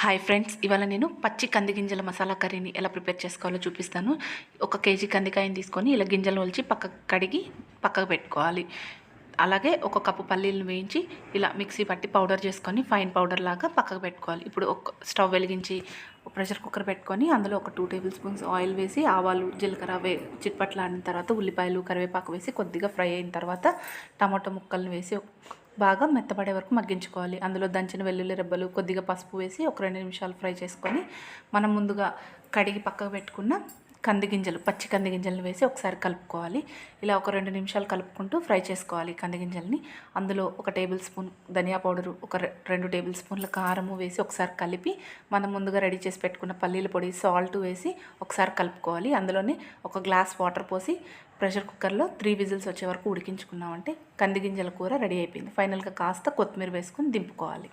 Hi friends ఇవాళ నేను పచ్చి కంది గింజల మసాలా కర్రీని ఎలా ప్రిపేర్ చేసుకోవాలో చూపిస్తాను. ఒక కేజీ కందికాయని తీసుకొని ఇలా గింజలు ఒలిచి పక్కకు కడిగి పక్కకు పెట్టుకోవాలి. అలాగే ఒక కప్పు పల్లీలను వేయించి ఇలా మిక్సీ పట్టి పౌడర్ చేసుకొని ఫైన్ పౌడర్ లాగా పక్కకు పెట్టుకోవాలి. ఇప్పుడు ఒక స్టవ్ వెలిగించి ప్రెషర్ కుక్కర్ పెట్టుకొని అందులో ఒక టూ టేబుల్ స్పూన్స్ ఆయిల్ వేసి ఆవాలు జీలకర్ర వే చిట్పట్లాడిన తర్వాత ఉల్లిపాయలు కరివేపాకు వేసి కొద్దిగా ఫ్రై అయిన తర్వాత టమాటో ముక్కల్ని వేసి బాగా మెత్తపడే వరకు మగ్గించుకోవాలి. అందులో దంచిన వెల్లుల్లి రెబ్బలు కొద్దిగా పసుపు వేసి ఒక రెండు నిమిషాలు ఫ్రై చేసుకొని మనం ముందుగా కడిగి పక్కకు పెట్టుకున్న కంది గింజలు పచ్చి కంది గింజలను వేసి ఒకసారి కలుపుకోవాలి. ఇలా ఒక రెండు నిమిషాలు కలుపుకుంటూ ఫ్రై చేసుకోవాలి కంది గింజల్ని అందులో ఒక టేబుల్ స్పూన్ ధనియా పౌడరు ఒక రెండు టేబుల్ స్పూన్ల కారము వేసి ఒకసారి కలిపి మనం ముందుగా రెడీ చేసి పెట్టుకున్న పల్లీల పొడి సాల్ట్ వేసి ఒకసారి కలుపుకోవాలి. అందులోనే ఒక గ్లాస్ వాటర్ పోసి ప్రెషర్ కుక్కర్లో త్రీ విజిల్స్ వచ్చే వరకు ఉడికించుకున్నామంటే కంది గింజల కూర రెడీ అయిపోయింది. ఫైనల్గా కాస్త కొత్తిమీర వేసుకొని దింపుకోవాలి.